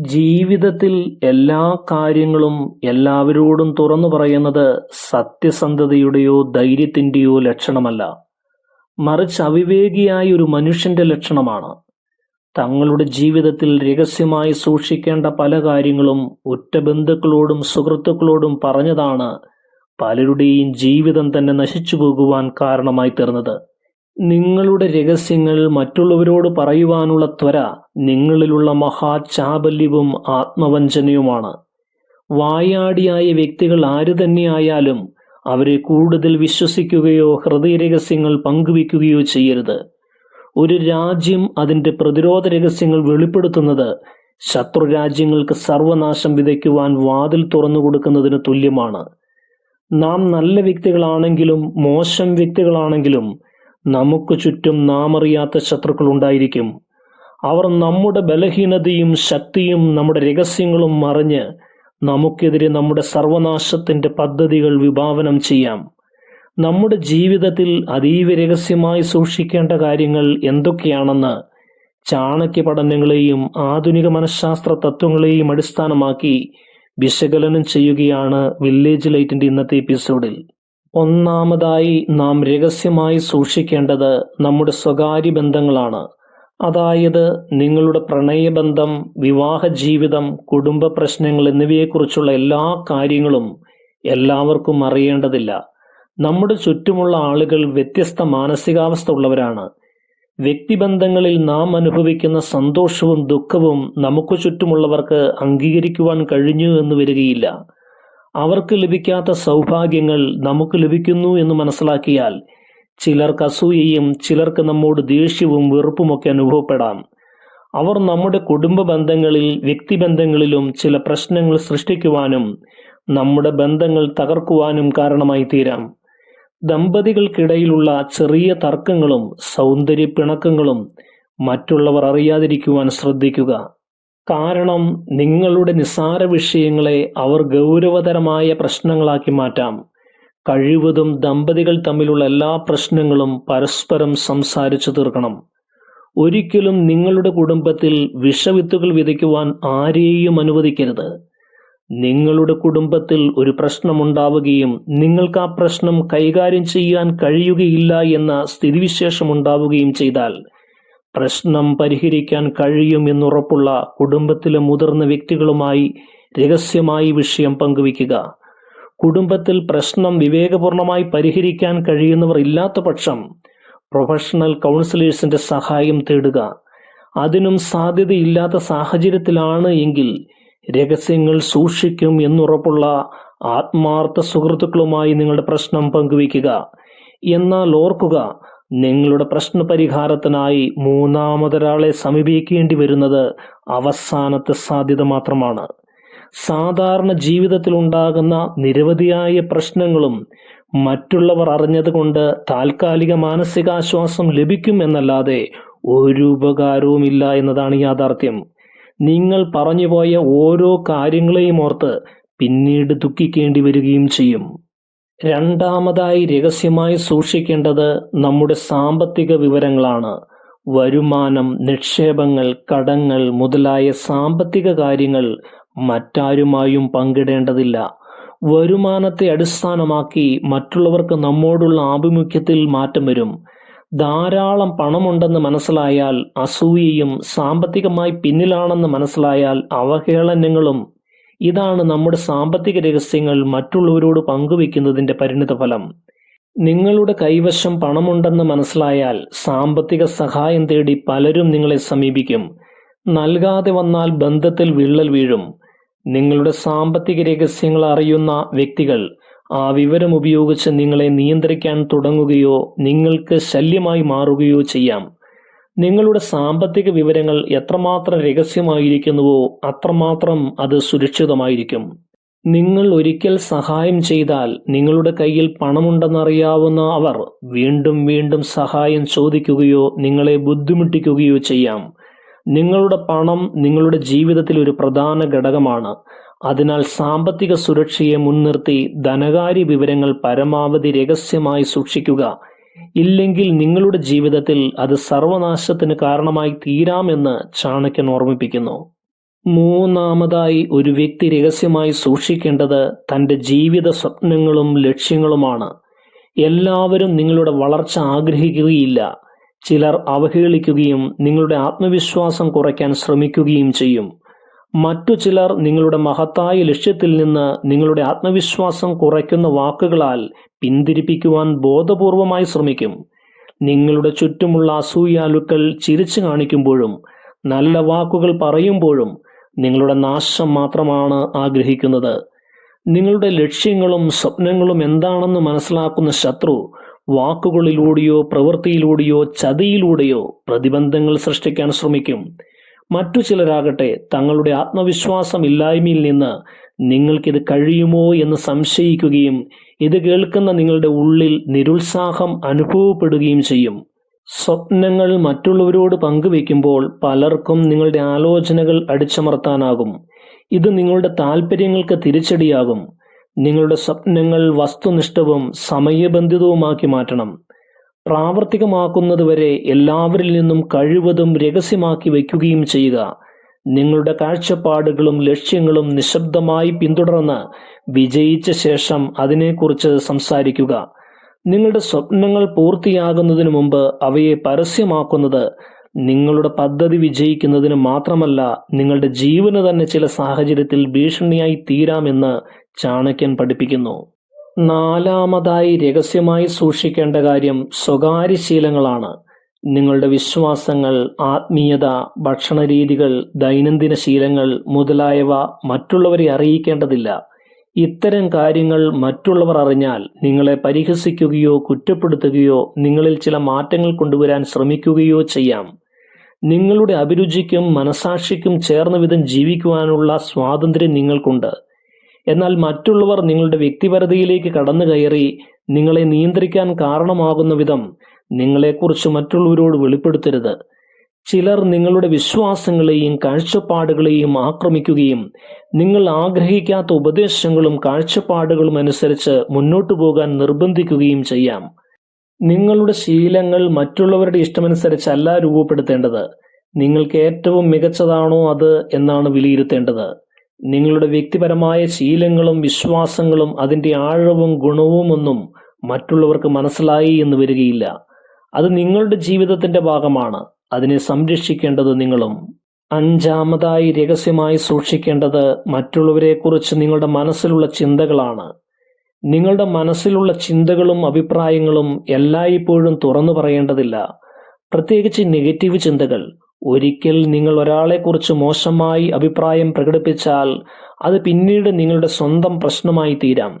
ജീവിതത്തിൽ എല്ലാ കാര്യങ്ങളും എല്ലാവരോടും തുറന്നു പറയുന്നത് സത്യസന്ധതയുടെയോ ധൈര്യത്തിന്റെയോ ലക്ഷണമല്ല. മറിച്ച് അവിവേകിയായ ഒരു മനുഷ്യന്റെ ലക്ഷണമാണ്. തങ്ങളുടെ ജീവിതത്തിൽ രഹസ്യമായി സൂക്ഷിക്കേണ്ട പല കാര്യങ്ങളും ഉറ്റ ബന്ധുക്കളോടും സുഹൃത്തുക്കളോടും പറഞ്ഞതാണ് പലരുടെയും ജീവിതം തന്നെ നശിച്ചു പോകുവാൻ കാരണമായി തീർന്നത്. നിങ്ങളുടെ രഹസ്യങ്ങൾ മറ്റുള്ളവരോട് പറയുവാനുള്ള ത്വര നിങ്ങളിലുള്ള മഹാചാബല്യവും ആത്മവഞ്ചനയുമാണ്. വായാടിയായ വ്യക്തികൾ ആരു തന്നെയായാലും അവരെ കൂടുതൽ വിശ്വസിക്കുകയോ ഹൃദയരഹസ്യങ്ങൾ പങ്കുവയ്ക്കുകയോ ചെയ്യരുത്. ഒരു രാജ്യം അതിന്റെ പ്രതിരോധ രഹസ്യങ്ങൾ വെളിപ്പെടുത്തുന്നത് ശത്രു രാജ്യങ്ങൾക്ക് സർവനാശം വിതയ്ക്കുവാൻ വാതിൽ തുറന്നു കൊടുക്കുന്നതിന് തുല്യമാണ്. നാം നല്ല വ്യക്തികളാണെങ്കിലും മോശം വ്യക്തികളാണെങ്കിലും നമുക്ക് ചുറ്റും നാം അറിയാത്ത ശത്രുക്കൾ ഉണ്ടായിരിക്കും. അവർ നമ്മുടെ ബലഹീനതയും ശക്തിയും നമ്മുടെ രഹസ്യങ്ങളും മറിഞ്ഞ് നമുക്കെതിരെ നമ്മുടെ സർവനാശത്തിന്റെ പദ്ധതികൾ വിഭാവനം ചെയ്യാം. നമ്മുടെ ജീവിതത്തിൽ അതീവ രഹസ്യമായി സൂക്ഷിക്കേണ്ട കാര്യങ്ങൾ എന്തൊക്കെയാണെന്ന് ചാണക്യ പഠനങ്ങളെയും ആധുനിക മനഃശാസ്ത്ര തത്വങ്ങളെയും അടിസ്ഥാനമാക്കി വിശകലനം ചെയ്യുകയാണ് വില്ലേജ് ലൈറ്റിന്റെ ഇന്നത്തെ എപ്പിസോഡിൽ ഒന്നാമതായി നാം രഹസ്യമായി സൂക്ഷിക്കേണ്ടത് നമ്മുടെ സ്വകാര്യ ബന്ധങ്ങളാണ്. അതായത് നിങ്ങളുടെ പ്രണയബന്ധം വിവാഹ ജീവിതം കുടുംബ പ്രശ്നങ്ങൾ എന്നിവയെക്കുറിച്ചുള്ള എല്ലാ കാര്യങ്ങളും എല്ലാവർക്കും അറിയേണ്ടതില്ല. നമ്മുടെ ചുറ്റുമുള്ള ആളുകൾ വ്യത്യസ്ത മാനസികാവസ്ഥ ഉള്ളവരാണ്. വ്യക്തിബന്ധങ്ങളിൽ നാം അനുഭവിക്കുന്ന സന്തോഷവും ദുഃഖവും നമുക്ക് ചുറ്റുമുള്ളവർക്ക് അംഗീകരിക്കുവാൻ കഴിഞ്ഞു എന്ന് വരികയില്ല. അവർക്ക് ലഭിക്കാത്ത സൗഭാഗ്യങ്ങൾ നമുക്ക് ലഭിക്കുന്നു എന്ന് മനസ്സിലാക്കിയാൽ ചിലർക്ക് അസൂയയും ചിലർക്ക് നമ്മോട് ദേഷ്യവും വെറുപ്പുമൊക്കെ അനുഭവപ്പെടാം. അവർ നമ്മുടെ കുടുംബ ബന്ധങ്ങളിൽ വ്യക്തിബന്ധങ്ങളിലും ചില പ്രശ്നങ്ങൾ സൃഷ്ടിക്കുവാനും നമ്മുടെ ബന്ധങ്ങൾ തകർക്കുവാനും കാരണമായി തീരാം. ദമ്പതികൾക്കിടയിലുള്ള ചെറിയ തർക്കങ്ങളും സൗന്ദര്യ പിണക്കങ്ങളും മറ്റുള്ളവർ അറിയാതിരിക്കുവാൻ ശ്രദ്ധിക്കുക. കാരണം നിങ്ങളുടെ നിസ്സാര വിഷയങ്ങളെ അവർ ഗൗരവതരമായ പ്രശ്നങ്ങളാക്കി മാറ്റാം. കഴിവതും ദമ്പതികൾ തമ്മിലുള്ള എല്ലാ പ്രശ്നങ്ങളും പരസ്പരം സംസാരിച്ചു തീർക്കണം. ഒരിക്കലും നിങ്ങളുടെ കുടുംബത്തിൽ വിഷവിത്തുകൾ വിതയ്ക്കുവാൻ ആരെയും അനുവദിക്കരുത്. നിങ്ങളുടെ കുടുംബത്തിൽ ഒരു പ്രശ്നമുണ്ടാവുകയും നിങ്ങൾക്ക് ആ പ്രശ്നം കൈകാര്യം ചെയ്യാൻ കഴിയുകയില്ല എന്ന സ്ഥിതിവിശേഷം ഉണ്ടാവുകയും ചെയ്താൽ പ്രശ്നം പരിഹരിക്കാൻ കഴിയും എന്നുറപ്പുള്ള കുടുംബത്തിലെ മുതിർന്ന വ്യക്തികളുമായി രഹസ്യമായി വിഷയം പങ്കുവയ്ക്കുക. കുടുംബത്തിൽ പ്രശ്നം വിവേകപൂർണമായി പരിഹരിക്കാൻ കഴിയുന്നവർ ഇല്ലാത്ത പക്ഷം പ്രൊഫഷണൽ കൗൺസിലേഴ്സിന്റെ സഹായം തേടുക. അതിനും സാധ്യതയില്ലാത്ത സാഹചര്യത്തിലാണ് എങ്കിൽ രഹസ്യങ്ങൾ സൂക്ഷിക്കും എന്നുറപ്പുള്ള ആത്മാർത്ഥ സുഹൃത്തുക്കളുമായി നിങ്ങളുടെ പ്രശ്നം പങ്കുവയ്ക്കുക. എന്നാൽ ഓർക്കുക നിങ്ങളുടെ പ്രശ്ന പരിഹാരത്തിനായി മൂന്നാമതൊരാളെ സമീപിക്കേണ്ടി വരുന്നത് അവസാനത്തെ സാധ്യത മാത്രമാണ്. സാധാരണ ജീവിതത്തിൽ ഉണ്ടാകുന്ന നിരവധിയായ പ്രശ്നങ്ങളും മറ്റുള്ളവർ അറിഞ്ഞതുകൊണ്ട് താൽക്കാലിക മാനസികാശ്വാസം ലഭിക്കും എന്നല്ലാതെ ഒരു ഉപകാരവുമില്ല എന്നതാണ് യാഥാർത്ഥ്യം. നിങ്ങൾ പറഞ്ഞുപോയ ഓരോ കാര്യങ്ങളെയും ഓർത്ത് പിന്നീട് ദുഃഖിക്കേണ്ടി വരികയും ചെയ്യും. രണ്ടാമതായി രഹസ്യമായി സൂക്ഷിക്കേണ്ടത് നമ്മുടെ സാമ്പത്തിക വിവരങ്ങളാണ്. വരുമാനം നിക്ഷേപങ്ങൾ കടങ്ങൾ മുതലായ സാമ്പത്തിക കാര്യങ്ങൾ മറ്റാരുമായും പങ്കിടേണ്ടതില്ല. വരുമാനത്തെ അടിസ്ഥാനമാക്കി മറ്റുള്ളവർക്ക് നമ്മോടുള്ള ആഭിമുഖ്യത്തിൽ മാറ്റം വരും. ധാരാളം പണമുണ്ടെന്ന് മനസ്സിലായാൽ അസൂയയും സാമ്പത്തികമായി പിന്നിലാണെന്ന് മനസ്സിലായാൽ അവഹേളനങ്ങളും ഇതാണ് നമ്മുടെ സാമ്പത്തിക രഹസ്യങ്ങൾ മറ്റുള്ളവരോട് പങ്കുവെക്കുന്നതിന്റെ പരിണിതഫലം നിങ്ങളുടെ കൈവശം പണമുണ്ടെന്ന് മനസ്സിലായാൽ സാമ്പത്തിക സഹായം തേടി പലരും നിങ്ങളെ സമീപിക്കും. നൽകാതെ വന്നാൽ ബന്ധത്തിൽ വിള്ളൽ വീഴും. നിങ്ങളുടെ സാമ്പത്തിക രഹസ്യങ്ങൾ അറിയുന്ന വ്യക്തികൾ ആ വിവരം ഉപയോഗിച്ച് നിങ്ങളെ നിയന്ത്രിക്കാൻ തുടങ്ങുകയോ നിങ്ങൾക്ക് ശല്യമായി മാറുകയോ ചെയ്യാം. നിങ്ങളുടെ സാമ്പത്തിക വിവരങ്ങൾ എത്രമാത്രം രഹസ്യമായിരിക്കുന്നുവോ അത്രമാത്രം അത് സുരക്ഷിതമായിരിക്കും. നിങ്ങൾ ഒരിക്കൽ സഹായം ചെയ്താൽ നിങ്ങളുടെ കയ്യിൽ പണമുണ്ടെന്നറിയാവുന്ന അവർ വീണ്ടും വീണ്ടും സഹായം ചോദിക്കുകയോ നിങ്ങളെ ബുദ്ധിമുട്ടിക്കുകയോ ചെയ്യാം. നിങ്ങളുടെ പണം നിങ്ങളുടെ ജീവിതത്തിൽ ഒരു പ്രധാന ഘടകമാണ്. അതിനാൽ സാമ്പത്തിക സുരക്ഷയെ മുൻനിർത്തി ധനകാര്യ വിവരങ്ങൾ പരമാവധി രഹസ്യമായി സൂക്ഷിക്കുക. ഇല്ലെങ്കിൽ നിങ്ങളുടെ ജീവിതത്തിൽ അത് സർവനാശത്തിന് കാരണമായി തീരാമെന്ന് ചാണക്യൻ ഓർമ്മിപ്പിക്കുന്നു. മൂന്നാമതായി ഒരു വ്യക്തി രഹസ്യമായി സൂക്ഷിക്കേണ്ടത് തന്റെ ജീവിത സ്വപ്നങ്ങളും ലക്ഷ്യങ്ങളുമാണ്. എല്ലാവരും നിങ്ങളുടെ വളർച്ച ആഗ്രഹിക്കുകയില്ല. ചിലർ അവഹേളിക്കുകയും നിങ്ങളുടെ ആത്മവിശ്വാസം കുറയ്ക്കാൻ ശ്രമിക്കുകയും ചെയ്യും. മറ്റു ചിലർ നിങ്ങളുടെ മഹത്തായ ലക്ഷ്യത്തിൽ നിന്ന് നിങ്ങളുടെ ആത്മവിശ്വാസം കുറയ്ക്കുന്ന വാക്കുകളാൽ പിന്തിരിപ്പിക്കുവാൻ ബോധപൂർവമായി ശ്രമിക്കും. നിങ്ങളുടെ ചുറ്റുമുള്ള അസൂയാലുക്കൾ ചിരിച്ചു കാണിക്കുമ്പോഴും നല്ല വാക്കുകൾ പറയുമ്പോഴും നിങ്ങളുടെ നാശം മാത്രമാണ് ആഗ്രഹിക്കുന്നത്. നിങ്ങളുടെ ലക്ഷ്യങ്ങളും സ്വപ്നങ്ങളും എന്താണെന്ന് മനസ്സിലാക്കുന്ന ശത്രു വാക്കുകളിലൂടെയോ പ്രവൃത്തിയിലൂടെയോ ചതിയിലൂടെയോ പ്രതിബന്ധങ്ങൾ സൃഷ്ടിക്കാൻ ശ്രമിക്കും. മറ്റു ചിലരാകട്ടെ തങ്ങളുടെ ആത്മവിശ്വാസം ഇല്ലായ്മയിൽ നിന്ന് നിങ്ങൾക്കിത് കഴിയുമോ എന്ന് സംശയിക്കുകയും ഇത് കേൾക്കുന്ന നിങ്ങളുടെ ഉള്ളിൽ നിരുത്സാഹം അനുഭവപ്പെടുകയും ചെയ്യും. സ്വപ്നങ്ങൾ മറ്റുള്ളവരോട് പങ്കുവെക്കുമ്പോൾ പലർക്കും നിങ്ങളുടെ ആലോചനകൾ അടിച്ചമർത്താനാകും. ഇത് നിങ്ങളുടെ താല്പര്യങ്ങൾക്ക് തിരിച്ചടിയാകും. നിങ്ങളുടെ സ്വപ്നങ്ങൾ വസ്തുനിഷ്ഠവും സമയബന്ധിതവുമാക്കി മാറ്റണം. പ്രാവർത്തികമാക്കുന്നതുവരെ എല്ലാവരിൽ നിന്നും കഴിവതും രഹസ്യമാക്കി വയ്ക്കുകയും ചെയ്യുക. നിങ്ങളുടെ കാഴ്ചപ്പാടുകളും ലക്ഷ്യങ്ങളും നിശബ്ദമായി പിന്തുടർന്ന് വിജയിച്ച ശേഷം അതിനെക്കുറിച്ച് സംസാരിക്കുക. നിങ്ങളുടെ സ്വപ്നങ്ങൾ പൂർത്തിയാകുന്നതിന് മുമ്പ് അവയെ പരസ്യമാക്കുന്നത് നിങ്ങളുടെ പദ്ധതി വിജയിക്കുന്നതിന് മാത്രമല്ല നിങ്ങളുടെ ജീവന് തന്നെ ചില സാഹചര്യത്തിൽ ഭീഷണിയായി തീരാമെന്ന് ചാണക്യൻ പഠിപ്പിക്കുന്നു. നാലാമതായി രഹസ്യമായി സൂക്ഷിക്കേണ്ട കാര്യം സ്വകാര്യ ശീലങ്ങളാണ് നിങ്ങളുടെ വിശ്വാസങ്ങൾ ആത്മീയത ഭക്ഷണരീതികൾ ദൈനംദിന ശീലങ്ങൾ മുതലായവ മറ്റുള്ളവരെ അറിയിക്കേണ്ടതില്ല. ഇത്തരം കാര്യങ്ങൾ മറ്റുള്ളവർ അറിഞ്ഞാൽ നിങ്ങളെ പരിഹസിക്കുകയോ കുറ്റപ്പെടുത്തുകയോ നിങ്ങളിൽ ചില മാറ്റങ്ങൾ കൊണ്ടുവരാൻ ശ്രമിക്കുകയോ ചെയ്യാം. നിങ്ങളുടെ അഭിരുചിക്കും മനസാക്ഷിക്കും ചേർന്ന വിധം ജീവിക്കുവാനുള്ള സ്വാതന്ത്ര്യം നിങ്ങൾക്കുണ്ട്. എന്നാൽ മറ്റുള്ളവർ നിങ്ങളുടെ വ്യക്തിപരതയിലേക്ക് കടന്നു കയറി നിങ്ങളെ നിയന്ത്രിക്കാൻ കാരണമാകുന്ന വിധം നിങ്ങളെക്കുറിച്ച് മറ്റുള്ളവരോട് വെളിപ്പെടുത്തരുത്. ചിലർ നിങ്ങളുടെ വിശ്വാസങ്ങളെയും കാഴ്ചപ്പാടുകളെയും ആക്രമിക്കുകയും നിങ്ങൾ ആഗ്രഹിക്കാത്ത ഉപദേശങ്ങളും കാഴ്ചപ്പാടുകളും അനുസരിച്ച് മുന്നോട്ടു പോകാൻ നിർബന്ധിക്കുകയും ചെയ്യാം. നിങ്ങളുടെ ശീലങ്ങൾ മറ്റുള്ളവരുടെ ഇഷ്ടമനുസരിച്ചല്ല രൂപപ്പെടുത്തേണ്ടത്. നിങ്ങൾക്ക് ഏറ്റവും മികച്ചതാണോ അത് എന്നാണ് വിലയിരുത്തേണ്ടത്. നിങ്ങളുടെ വ്യക്തിപരമായ ശീലങ്ങളും വിശ്വാസങ്ങളും അതിന്റെ ആഴവും ഗുണവും ഒന്നും മറ്റുള്ളവർക്ക് മനസ്സിലായി എന്ന് വരികയില്ല. അത് നിങ്ങളുടെ ജീവിതത്തിന്റെ ഭാഗമാണ്. അതിനെ സംരക്ഷിക്കേണ്ടത് നിങ്ങളും. അഞ്ചാമതായി രഹസ്യമായി സൂക്ഷിക്കേണ്ടത് മറ്റുള്ളവരെക്കുറിച്ച് നിങ്ങളുടെ മനസ്സിലുള്ള ചിന്തകളാണ്. നിങ്ങളുടെ മനസ്സിലുള്ള ചിന്തകളും അഭിപ്രായങ്ങളും എല്ലായ്പ്പോഴും തുറന്നു പറയേണ്ടതില്ല. പ്രത്യേകിച്ച് നെഗറ്റീവ് ചിന്തകൾ. ഒരിക്കൽ നിങ്ങൾ ഒരാളെക്കുറിച്ച് മോശമായി അഭിപ്രായം പ്രകടിപ്പിച്ചാൽ അത് പിന്നീട് നിങ്ങളുടെ സ്വന്തം പ്രശ്നമായി തീരാം.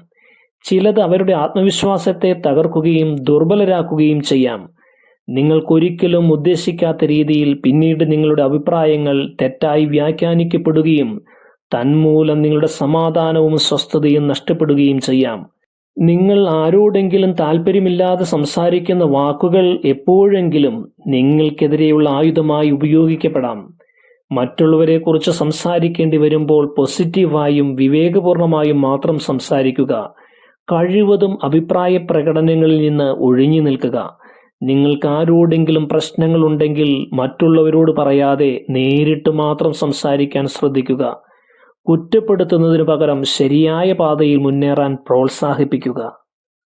ചിലത് അവരുടെ ആത്മവിശ്വാസത്തെ തകർക്കുകയും ദുർബലരാക്കുകയും ചെയ്യാം. നിങ്ങൾക്കൊരിക്കലും ഉദ്ദേശിക്കാത്ത രീതിയിൽ പിന്നീട് നിങ്ങളുടെ അഭിപ്രായങ്ങൾ തെറ്റായി വ്യാഖ്യാനിക്കപ്പെടുകയും തന്മൂലം നിങ്ങളുടെ സമാധാനവും സ്വസ്ഥതയും നഷ്ടപ്പെടുകയും ചെയ്യാം. നിങ്ങൾ ആരോടെങ്കിലും താല്പര്യമില്ലാതെ സംസാരിക്കുന്ന വാക്കുകൾ എപ്പോഴെങ്കിലും നിങ്ങൾക്കെതിരെയുള്ള ആയുധമായി ഉപയോഗിക്കപ്പെടാം. മറ്റുള്ളവരെക്കുറിച്ച് സംസാരിക്കേണ്ടി വരുമ്പോൾ പോസിറ്റീവായും വിവേകപൂർണമായും മാത്രം സംസാരിക്കുക. കഴിവതും അഭിപ്രായ പ്രകടനങ്ങളിൽ നിന്ന് ഒഴിഞ്ഞു നിൽക്കുക. നിങ്ങൾക്ക് ആരോടെങ്കിലും പ്രശ്നങ്ങളുണ്ടെങ്കിൽ മറ്റുള്ളവരോട് പറയാതെ നേരിട്ട് മാത്രം സംസാരിക്കാൻ ശ്രദ്ധിക്കുക. കുറ്റപ്പെടുത്തുന്നതിനു പകരം ശരിയായ പാതയിൽ മുന്നേറാൻ പ്രോത്സാഹിപ്പിക്കുക.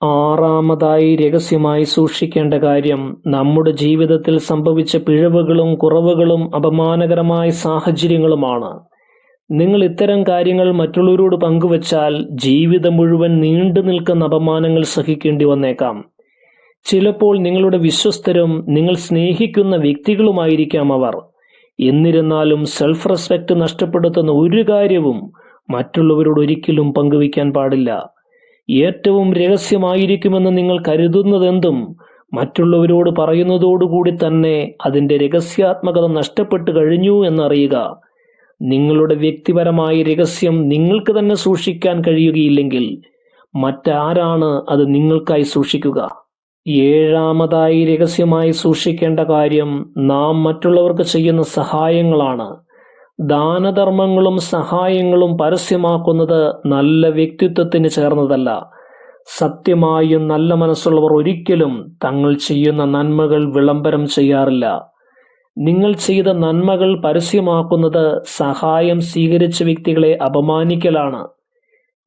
ആറാമതായി രഹസ്യമായി സൂക്ഷിക്കേണ്ട കാര്യം നമ്മുടെ ജീവിതത്തിൽ സംഭവിച്ച പിഴവുകളും കുറവുകളും അപമാനകരമായ സാഹചര്യങ്ങളുമാണ്. നിങ്ങൾ ഇത്തരം കാര്യങ്ങൾ മറ്റുള്ളവരോട് പങ്കുവച്ചാൽ ജീവിതം മുഴുവൻ നീണ്ടു നിൽക്കുന്ന അപമാനങ്ങൾ സഹിക്കേണ്ടി വന്നേക്കാം. ചിലപ്പോൾ നിങ്ങളുടെ വിശ്വസ്തരും നിങ്ങൾ സ്നേഹിക്കുന്ന വ്യക്തികളുമായിരിക്കാം അവർ. എന്നിരുന്നാലും സെൽഫ് റെസ്പെക്ട് നഷ്ടപ്പെടുത്തുന്ന ഒരു കാര്യവും മറ്റുള്ളവരോട് ഒരിക്കലും പങ്കുവയ്ക്കാൻ പാടില്ല. ഏറ്റവും രഹസ്യമായിരിക്കുമെന്ന് നിങ്ങൾ കരുതുന്നതെന്തും മറ്റുള്ളവരോട് പറയുന്നതോടുകൂടി തന്നെ അതിന്റെ രഹസ്യാത്മകത നഷ്ടപ്പെട്ടു കഴിഞ്ഞു എന്നറിയുക. നിങ്ങളുടെ വ്യക്തിപരമായ രഹസ്യം നിങ്ങൾക്ക് തന്നെ സൂക്ഷിക്കാൻ കഴിയുകയില്ലെങ്കിൽ മറ്റാരാണ് അത് നിങ്ങൾക്കായി സൂക്ഷിക്കുക? ഏഴാമതായി രഹസ്യമായി സൂക്ഷിക്കേണ്ട കാര്യം നാം മറ്റുള്ളവർക്ക് ചെയ്യുന്ന സഹായങ്ങളാണ്. ദാനധർമ്മങ്ങളും സഹായങ്ങളും പരസ്യമാക്കുന്നത് നല്ല വ്യക്തിത്വത്തിന് ചേർന്നതല്ല. സത്യമായും നല്ല മനസ്സുള്ളവർ ഒരിക്കലും തങ്ങൾ ചെയ്യുന്ന നന്മകൾ വിളംബരം ചെയ്യാറില്ല. നിങ്ങൾ ചെയ്ത നന്മകൾ പരസ്യമാക്കുന്നത് സഹായം സ്വീകരിച്ച വ്യക്തികളെ അപമാനിക്കലാണ്.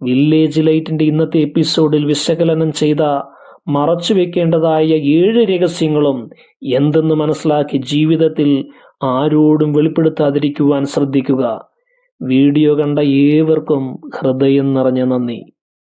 വില്ലേജ് ലൈറ്റിന്റെ ഇന്നത്തെ എപ്പിസോഡിൽ വിശകലനം ചെയ്ത മറച്ചു വെക്കേണ്ടതായ ഏഴ് രഹസ്യങ്ങളും എന്തെന്ന് മനസ്സിലാക്കി ജീവിതത്തിൽ ആരോടും വെളിപ്പെടുത്താതിരിക്കുവാൻ ശ്രദ്ധിക്കുക. വീഡിയോ കണ്ട ഏവർക്കും ഹൃദയം നിറഞ്ഞ നന്ദി.